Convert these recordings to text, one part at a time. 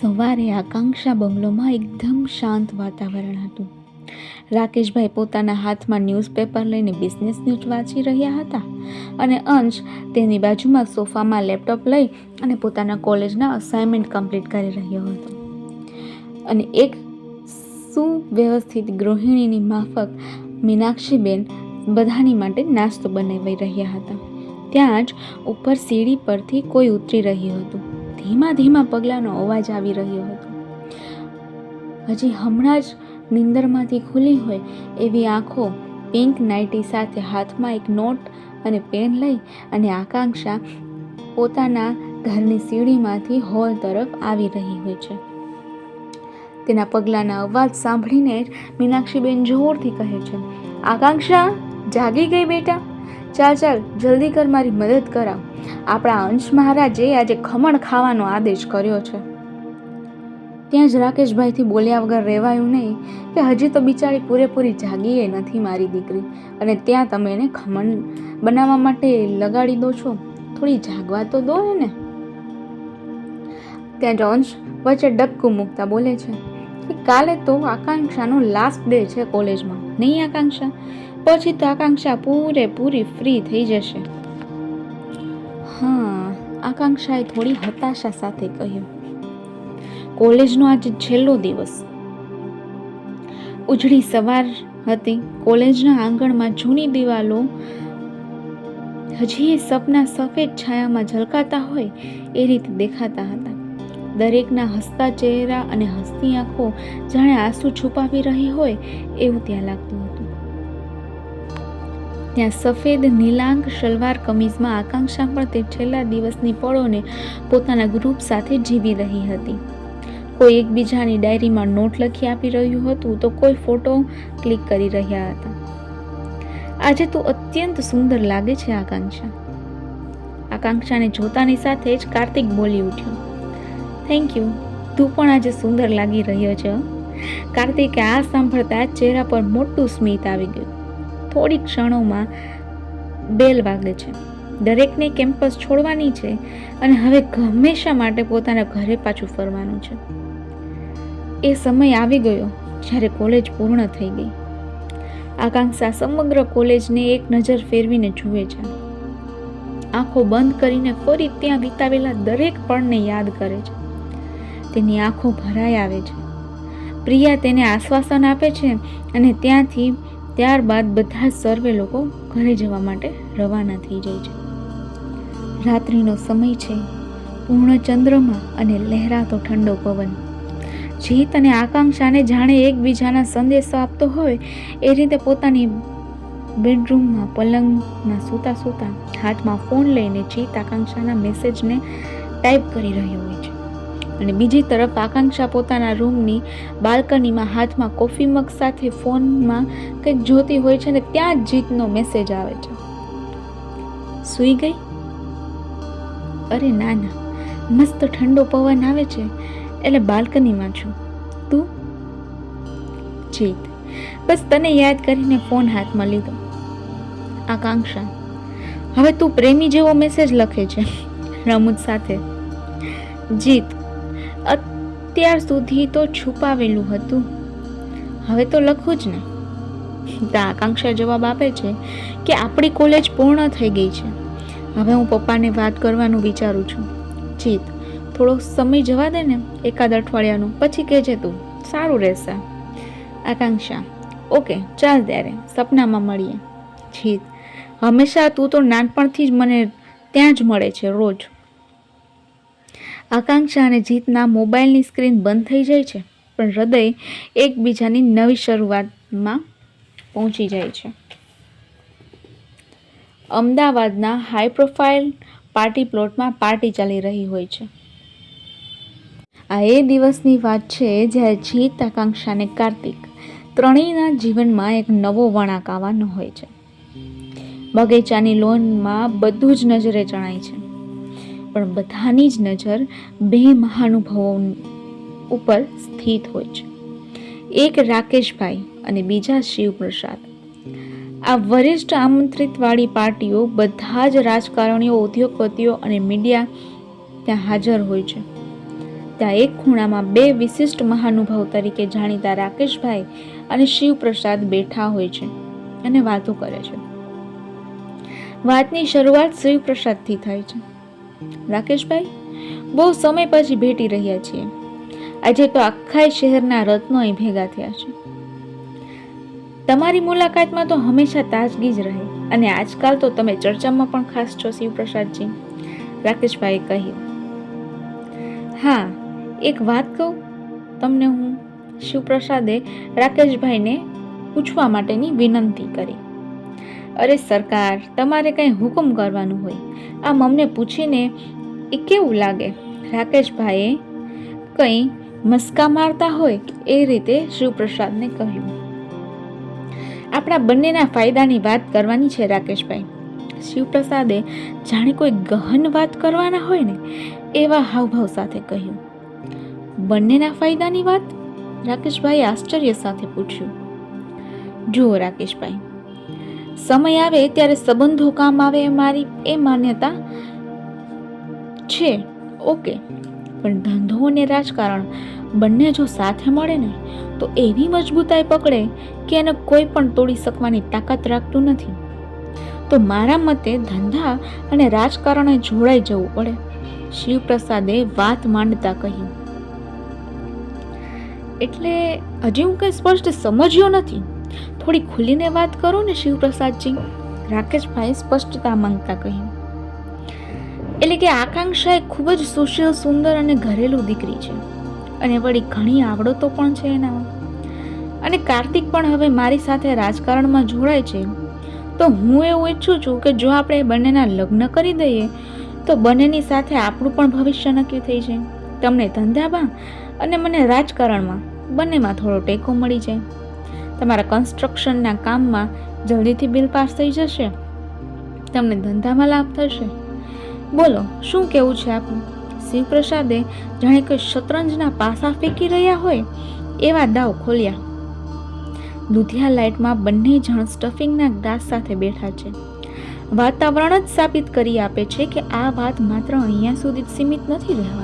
સવારે આકાંક્ષા બંગલોમાં એકદમ શાંત વાતાવરણ હતું. રાકેશભાઈ પોતાના હાથમાં ન્યૂઝપેપર લઈને બિઝનેસ ન્યૂઝ વાંચી રહ્યા હતા અને અંશ તેની બાજુમાં સોફામાં લેપટોપ લઈ અને પોતાના કોલેજના અસાઇનમેન્ટ કમ્પ્લીટ કરી રહ્યો હતો. અને એક સુવ્યવસ્થિત ગૃહિણીની માફક મીનાક્ષીબેન બધાની માટે નાસ્તો બનાવી રહ્યા હતા. ત્યાં જ ઉપર સીડી પરથી કોઈ ઉતરી રહ્યું હતું. ધીમા ધીમા પગલાંનો અવાજ આવી રહ્યો હતો. હજી હમણાં જ નિંદરમાંથી ખુલી હોય એવી આંખો પિંક નાઇટી સાથે હાથમાં એક નોટ અને પેન લઈ અને આકાંક્ષા પોતાના ઘરની સીડીમાંથી હોલ તરફ આવી રહી હોય છે. તેના પગલાંના અવાજ સાંભળીને જ મીનાક્ષીબેન જોરથી કહે છે, આકાંક્ષા, જાગી ગઈ બેટા? ચાલ ચાલ, જલ્દી કર, મારી મદદ કરાવ. આપણા અંશ મહારાજે આજે ખમણ ખાવાનો આદેશ કર્યો છે. ત્યાં જ રાકેશભાઈથી બોલ્યા વગર રહેવાયું નહીં કે હજી તો બિચારી પૂરેપૂરી જાગીએ નથી મારી દીકરી. અને ત્યાં તમે એને ખમણ બનાવવા માટે લગાડી દો છો. થોડી જાગવા તો દો એને. ત્યાં જ અંશ વચ્ચે ડબકું મૂકતા બોલે છે કે કાલે તો આકાંક્ષાનો લાસ્ટ ડે છે કોલેજમાં. નહીં, આકાંક્ષા? પછી તો આકાંક્ષા પૂરેપૂરી ફ્રી થઈ જશે. હા, આકાંક્ષાએ થોડી હતાશા સાથે કહ્યું. કોલેજનો આજે છેલ્લો દિવસ. ઉજળી સવાર હતી. કોલેજના આંગણમાં જૂની દિવાલો હજી સપના સફેદ છાયામાં ઝલકાતા હોય એ રીતે દેખાતા હતા. દરેકના હસતા ચહેરા અને હસતી આંખો જાણે આંસુ છુપાવી રહી હોય એવું ત્યાં લાગતું ત્યાં સફેદ નીલાંગ સલવાર કમીઝમાં આકાંક્ષા પણ તે છેલ્લા દિવસની પળોને પોતાના ગ્રુપ સાથે જીવી રહી હતી. કોઈ એકબીજાની ડાયરીમાં નોટ લખી આપી રહ્યું હતું તો કોઈ ફોટો ક્લિક કરી રહ્યા હતા. આજે તું અત્યંત સુંદર લાગે છે આકાંક્ષા. આકાંક્ષાને જોતાની સાથે જ કાર્તિક બોલી ઉઠ્યો. થેન્ક યુ તું પણ આજે સુંદર લાગી રહ્યો છે. કાર્તિકે આ સાંભળતા ચહેરા પર મોટું સ્મિત આવી ગયું. થોડી ક્ષણોમાં બેલ વાગે છે. દરેકને કેમ્પસ છોડવાની છે અને હવે હંમેશા માટે પોતાના ઘરે પાછું ફરવાનું છે. એ સમય આવી ગયો જ્યારે કોલેજ પૂર્ણ થઈ ગઈ. આકાંક્ષા સમગ્ર કોલેજને એક નજર ફેરવીને જુએ છે. આંખો બંધ કરીને ફરી ત્યાં વિતાવેલા દરેક પળને યાદ કરે છે. તેની આંખો ભરાઈ આવે છે. પ્રિયા તેને આશ્વાસન આપે છે અને ત્યાંથી ત્યારબાદ બધા સર્વે લોકો ઘરે જવા માટે રવાના થઈ જાય છે. રાત્રિનો સમય છે. પૂર્ણ ચંદ્રમાં અને લહેરાતો ઠંડો પવન. જીત અને આકાંક્ષાને જાણે એકબીજાના સંદેશો આપતો હોય, એ રીતે પોતાની બેડરૂમમાં પલંગમાં સૂતા સૂતા હાથમાં ફોન લઈને જીત આકાંક્ષાના મેસેજને ટાઈપ કરી રહ્યો હોય છે. અને બીજી તરફ આકાંક્ષા પોતાના રૂમની બાલ્કનીમાં હાથમાં કોફી મગ સાથે ફોનમાં કંઈક જોતી હોય છે ને ત્યાં જ જીતનો મેસેજ આવે છે. સૂઈ ગઈ? અરે, ના ના. મસ્ત ઠંડો પવન આવે છે, એટલે બાલ્કનીમાં છું. તું? જીત. બસ તને યાદ કરીને ફોન હાથમાં લીધો. આકાંક્ષા, હવે તું પ્રેમી જેવો મેસેજ લખે છે. રમૂજ સાથે. જીત અત્યાર સુધી તો છુપાવેલું હતું. હવે તો લખું જ ને. તો આકાંક્ષા જવાબ આપે છે કે આપણી કોલેજ પૂર્ણ થઈ ગઈ છે. હવે હું પપ્પાને વાત કરવાનું વિચારું છું. જીત, થોડો સમય જવા દે ને એકાદ અઠવાડિયાનું, પછી કહેજે તું. સારું રહેશે. આકાંક્ષા, ઓકે, ચાલ ત્યારે, સપનામાં મળીએ. જીત, હંમેશા તું તો નાનપણથી જ મને ત્યાં જ મળે છે, રોજ. આકાંક્ષા અને જીતના મોબાઈલની સ્ક્રીન બંધ થઈ જાય છે, પણ હૃદય એકબીજાની નવી શરૂઆતમાં પહોંચી જાય છે. અમદાવાદના હાઈ પ્રોફાઇલ પાર્ટી પ્લોટમાં પાર્ટી ચાલી રહી હોય છે. આ એ દિવસની વાત છે જ્યારે જીત, આકાંક્ષા અને કાર્તિક ત્રણેયના જીવનમાં એક નવો વળાંક આવવાનો હોય છે. બગીચાની લોનમાં બધું જ નજરે જણાય છે. પણ બધાની જ નજર બે મહાનુભાવો ઉપર સ્થિત હોય છે. એક રાકેશભાઈ અને બીજા શિવપ્રસાદ. આ વરિષ્ઠ આમંત્રિતવાળી પાર્ટીઓ બધા જ રાજકારણીઓ, ઉદ્યોગપતિઓ અને મીડિયા ત્યાં હાજર હોય છે. ત્યાં એક ખૂણામાં બે વિશિષ્ટ મહાનુભાવ તરીકે જાણીતા રાકેશભાઈ અને શિવપ્રસાદ બેઠા હોય છે અને વાતો કરે છે. વાતની શરૂઆત શિવપ્રસાદથી થાય છે. રાકેશભાઈ, બહુ સમય પછી ભેટી રહ્યા છીએ. આજે તો આખા શહેરના રત્નો અહીં ભેગા થયા છે. તમારી મુલાકાતમાં તો હંમેશા તાજગી જ રહે અને આજકાલ તો તમે ચર્ચામાં પણ ખાસ છો શિવપ્રસાદજી. રાકેશભાઈએ કહ્યું, હા, એક વાત કહું તમને હું. શિવપ્રસાદે રાકેશભાઈને પૂછવા માટેની વિનંતી કરી. અરે સરકાર, તમારે કંઈ હુકમ કરવાનું હોય. આમ અમને પૂછીને એ કેવું લાગે? રાકેશભાઈએ કંઈ મસ્કા મારતા હોય એ રીતે શિવપ્રસાદને કહ્યું. આપણા બંનેના ફાયદાની વાત કરવાની છે રાકેશભાઈ. શિવપ્રસાદે જાણે કોઈ ગહન વાત કરવાના હોય ને એવા હાવભાવ સાથે કહ્યું. બંનેના ફાયદાની વાત? રાકેશભાઈએ આશ્ચર્ય સાથે પૂછ્યું. જુઓ રાકેશભાઈ સમય આવે ત્યારે સંબંધો કામ આવે એ મારી, એ માન્યતા છે. ઓકે પણ ધંધો અને રાજકારણ બંને જો સાથે મળે ને, તો એવી મજબૂતાઈ પકડે કે એને કોઈ પણ તોડી શકવાની તાકાત રાખતું નથી. તો મારા મતે ધંધા અને રાજકારણે જોડાઈ જવું પડે. શિવપ્રસાદે વાત માંડતા કહ્યું. એટલે હજી હું કંઈ સ્પષ્ટ સમજ્યો નથી. થોડી ખુલીને વાત કરો ને શિવપ્રસાદજી. રાકેશભાઈ સ્પષ્ટતા માંગતા કહ્યું. એટલે કે આકાંક્ષા એ ખૂબ જ સુશીલ, સુંદર અને ઘરેલું દીકરી છે. અને વળી ઘણી આવડતો પણ છે એનામાં અને કાર્તિક પણ હવે મારી સાથે રાજકારણમાં જોડાય છે. તો હું એવું ઈચ્છું છું કે જો આપણે બંનેના લગ્ન કરી દઈએ, તો બંનેની સાથે આપણું પણ ભવિષ્ય નક્કી થઈ જાય. તમને ધંધામાં અને મને રાજકારણમાં બંનેમાં થોડો ટેકો મળી જાય. તમારા કન્સ્ટ્રક્શનના કામમાં જલ્દીથી બિલ પાસ થઈ જશે. તમને ધંધામાં લાભ થશે. બોલો, શું કેવું છે આપનું? શિવપ્રસાદે જાણે કોઈ શતરંજના પાસા ફેંકી રહ્યા હોય એવા દાવ ખોલ્યા. દૂધિયા લાઇટમાં બંને જણ સ્ટફિંગના ગ્લાસ સાથે બેઠા છે. વાતાવરણ જ સાબિત કરી આપે છે કે આ વાત માત્ર અહીંયા સુધી સીમિત નથી રહેવાની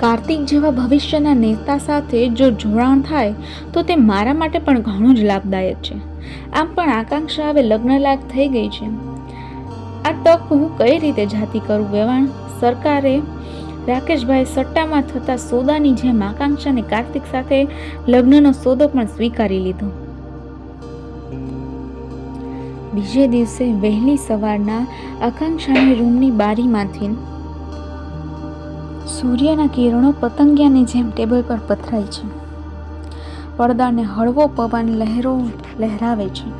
કાર્તિક જેવા ભવિષ્યના નેતા સાથે જો જોડાણ થાય, તો તે મારા માટે પણ ઘણું જ લાભદાયક છે. આમ પણ આકાંક્ષા હવે લગ્નલાયક થઈ ગઈ છે. આ તક હું કઈ રીતે જાતિ કરું વેવાણ? સરકારે રાકેશભાઈ સટ્ટામાં થતા સોદાની જેમ આકાંક્ષાને કાર્તિક સાથે લગ્નનો સોદો પણ સ્વીકારી લીધો. બીજે દિવસે વહેલી સવારના આકાંક્ષાની રૂમની બારીમાંથી સૂર્યના કિરણો પતંગિયાની જેમ ટેબલ પર પથરાય છે. પડદાને હળવો પવન લહેરો લહેરાવે છે.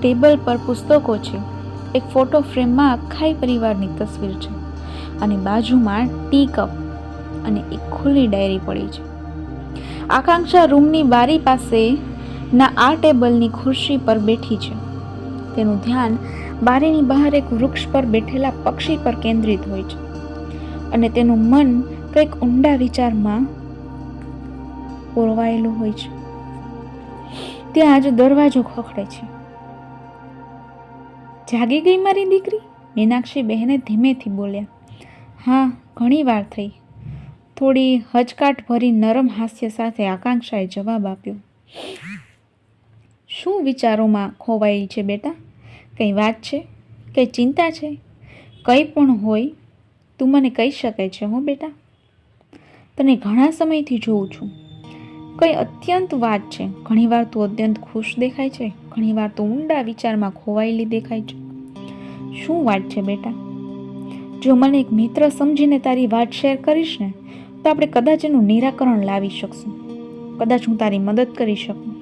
ટેબલ પર પુસ્તકો છે. એક ફોટો ફ્રેમમાં આખાઈ પરિવારની તસવીર છે અને બાજુમાં ટી કપ અને એક ખુલ્લી ડાયરી પડી છે. આકાંક્ષા રૂમની બારી પાસે ના આ ટેબલની ખુરશી પર બેઠી છે. તેનું ધ્યાન બારીની બહાર એક વૃક્ષ પર બેઠેલા પક્ષી પર કેન્દ્રિત હોય છે. અને તેનું મન કંઈક ઊંડા વિચારમાં પોરવાયેલું હોય છે. ત્યાં જ દરવાજો ખખડે છે. જાગી ગઈ મારી દીકરી? મીનાક્ષી બહેને ધીમેથી બોલ્યા. હા, ઘણી વાર થઈ. થોડી હચકાટ ભરી નરમ હાસ્ય સાથે આકાંક્ષાએ જવાબ આપ્યો. શું વિચારોમાં ખોવાઈ છે બેટા? કંઈ વાત છે? કંઈ ચિંતા છે? કંઈ પણ હોય તું મને કહી શકે છે, હો બેટા. તને ઘણા સમયથી જોઉં છું. કંઈ અત્યંત વાત છે. ઘણીવાર તું અત્યંત ખુશ દેખાય છે. ઘણીવાર તું ઊંડા વિચારમાં ખોવાયેલી દેખાય છે. શું વાત છે બેટા? જો મને એક મિત્ર સમજીને તારી વાત શેર કરીશ ને, તો આપણે કદાચ એનું નિરાકરણ લાવી શકશું. કદાચ હું તારી મદદ કરી શકું.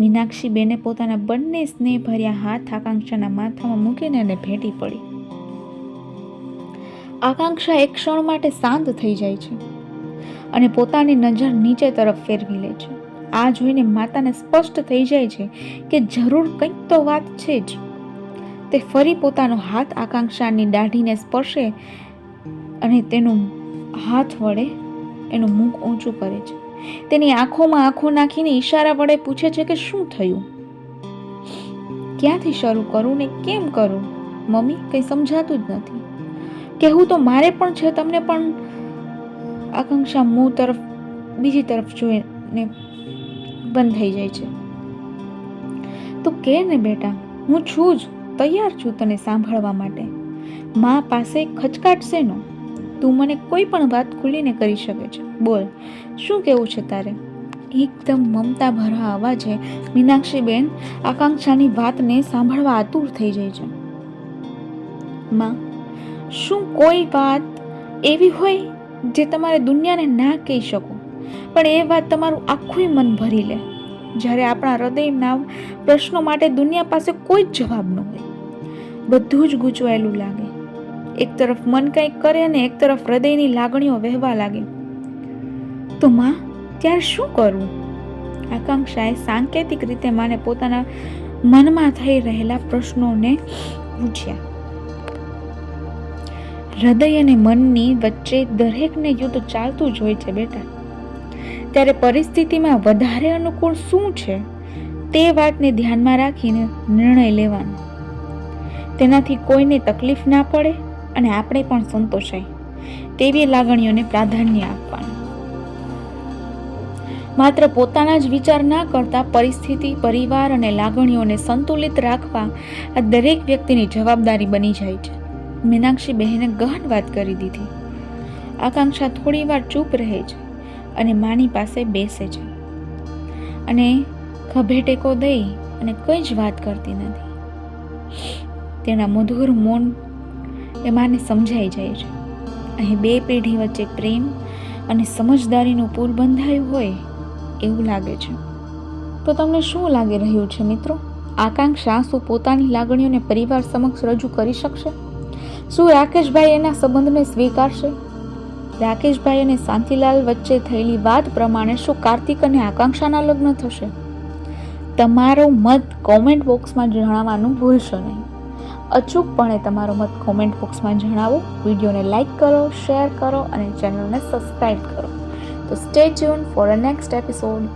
મીનાક્ષી બેને પોતાના બંને સ્નેહભર્યા હાથ આકાંક્ષાના માથામાં મૂકીને એને ભેટી પડી. આકાંક્ષા એક ક્ષણ માટે શાંત થઈ જાય છે અને પોતાની નજર નીચે તરફ ફેરવી લે છે. આ જોઈને માતાને સ્પષ્ટ થઈ જાય છે કે જરૂર કંઈક તો વાત છે જ. તે ફરી પોતાનો હાથ આકાંક્ષાની દાઢીને સ્પર્શે અને તેનું હાથ વડે એનું મુખ ઊંચું કરે છે. તેની આંખોમાં આંખો નાખીને ઈશારા વડે પૂછે છે કે શું થયું? ક્યાંથી શરૂ કરું ને કેમ કરું? મમ્મી કંઈ સમજાતું જ નથી. કહેવું તો મારે પણ છે, તમને પણ આકાંક્ષા મોં તરફ, બીજી તરફ જોઈને બંધ થઈ જાય છે. તો કે ને બેટા, હું છું જ તૈયાર છું તને સાંભળવા માટે. મા પાસે ખચકાટ શેનો તું મને કોઈ પણ વાત ખુલીને કરી શકે છે. બોલ, શું કેવું છે તારે? એકદમ મમતા ભરા અવાજે મીનાક્ષીબેન આકાંક્ષાની વાતને સાંભળવા આતુર થઈ જાય છે. માં શું કોઈ વાત એવી હોય જે તમારે દુનિયાને ના કહી શકો? પણ એ વાત તમારું આખું મન ભરી લે. જ્યારે આપણા હૃદયના પ્રશ્નો માટે દુનિયા પાસે કોઈ જ જવાબ ન હોય. બધું જ ગૂંચવાયેલું લાગે. એક તરફ મન કંઈક કરે અને એક તરફ હૃદયની લાગણીઓ વહેવા લાગે. તો માં, ત્યારે શું કરવું? આકાંક્ષાએ સાંકેતિક રીતે માને પોતાના મનમાં થઈ રહેલા પ્રશ્નોને પૂછ્યા. હૃદય અને મનની વચ્ચે દરેકને યુદ્ધ ચાલતું જ હોય છે બેટા. ત્યારે પરિસ્થિતિમાં વધારે અનુકૂળ શું છે? તે વાતને ધ્યાનમાં રાખીને નિર્ણય લેવાનો. તેનાથી કોઈને તકલીફ ના પડે અને આપણે પણ સંતોષાય. તેવી લાગણીઓને પ્રાધાન્ય આપવાનું. માત્ર પોતાના જ વિચાર ના કરતા પરિસ્થિતિ, પરિવાર અને લાગણીઓને સંતુલિત રાખવા આ દરેક વ્યક્તિની જવાબદારી બની જાય છે. મીનાક્ષી બહેને ગહન વાત કરી દીધી. આકાંક્ષા થોડી વાર ચૂપ રહે છે અને માની પાસે બેસે છે. અને ખભે ટેકો દઈ અને કંઈ જ વાત કરતી નથી. તેના મધુર મૌન એ માને સમજાઈ જાય છે. અહીં બે પેઢી વચ્ચે પ્રેમ અને સમજદારીનું પુલ બંધાયું હોય એવું લાગે છે. તો તમને શું લાગી રહ્યું છે મિત્રો? આકાંક્ષા શું પોતાની લાગણીઓને પરિવાર સમક્ષ રજૂ કરી શકશે? શું રાકેશભાઈ એના સંબંધને સ્વીકારશે? રાકેશભાઈ અને શાંતિલાલ વચ્ચે થયેલી વાત પ્રમાણે શું કાર્તિક અને આકાંક્ષાના લગ્ન થશે? તમારો મત કોમેન્ટ બોક્સમાં જણાવવાનું ભૂલશો નહીં. અચૂકપણે તમારો મત કોમેન્ટ બોક્સમાં જણાવો, વિડીયોને લાઇક કરો શેર કરો અને ચેનલને સબસ્ક્રાઈબ કરો. તો stay tune for a next episode